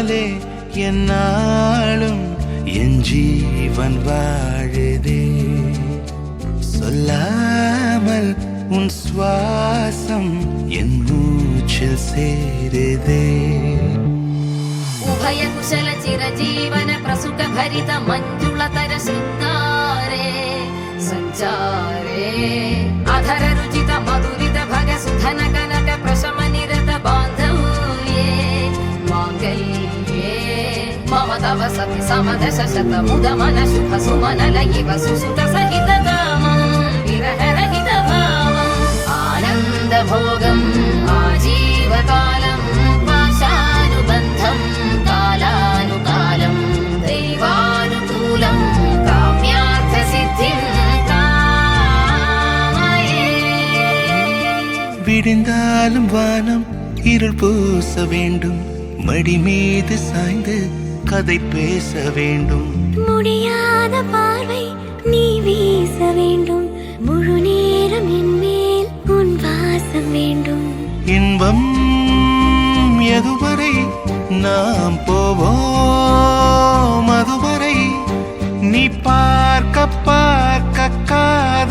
உன்னாலே என்னாலும் என் ஜீவன் வாழுதே. சொல்லாமல் உன் சுவாசம் என் மூச்சில் சேருதே. உபயகுஷல சிரஜீவன பிரசுக భరిత మంజుళ తర శృంగారే సంచారే तव सति समदशशतमुदमनशुभसुमनलयिव सुसुतसहितकामम् विरहरहितभावम् आनन्दभोगम् आजीवकालम् पाशानुबन्धम् कालानुकालम् दैवानुकूलम् काम्यार्थसिद्धिम् விடிந்தாலும் வானம் இருள் பூச வேண்டும் மடி மீது சாய்ந்து கதை பேச வேண்டும். முடியாத பார்வை நீ வீச வேண்டும். முழு நேரம் என் மேல் உன் வாசம் வேண்டும். இன்பம் எதுவரை நாம் போவோம்? அதுவரை நீ பார்க்க பார்க்க காதல்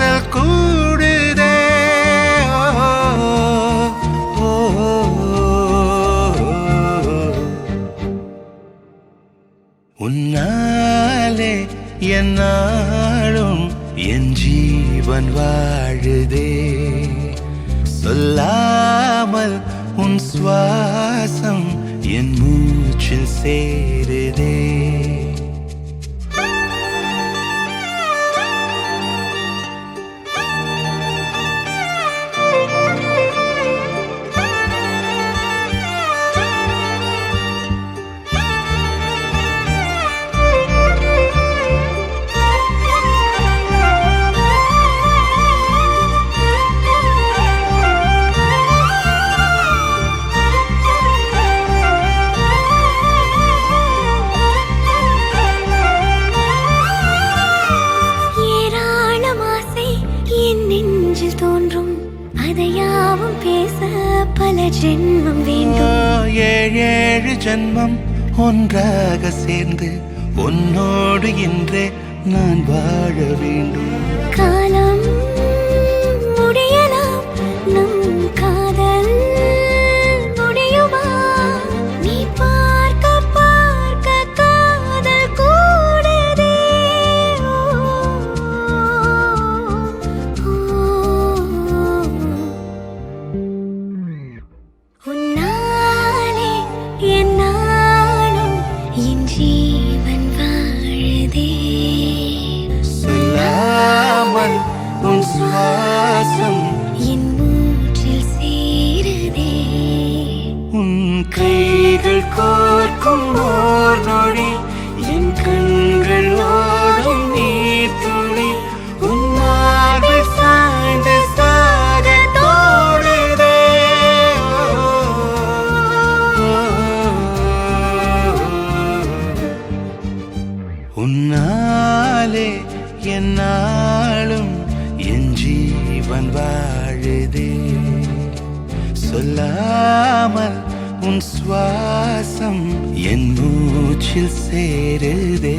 உன்னாலே என்னாலும் என் ஜீவன் வாழுதே. சொல்லாமல் உன் சுவாசம் என் மூச்சில் சேருதே. ஜென்மம் வேண்டும். ஏழேழு ஜன்மம் ஒன்றாக சேர்ந்து உன்னோடு இன்றே நான் வாழ வேண்டும். காலம் அவன் வாழுதே. சொல்லாமல் உன் சுவாசம் என் மூச்சில் சேருதே.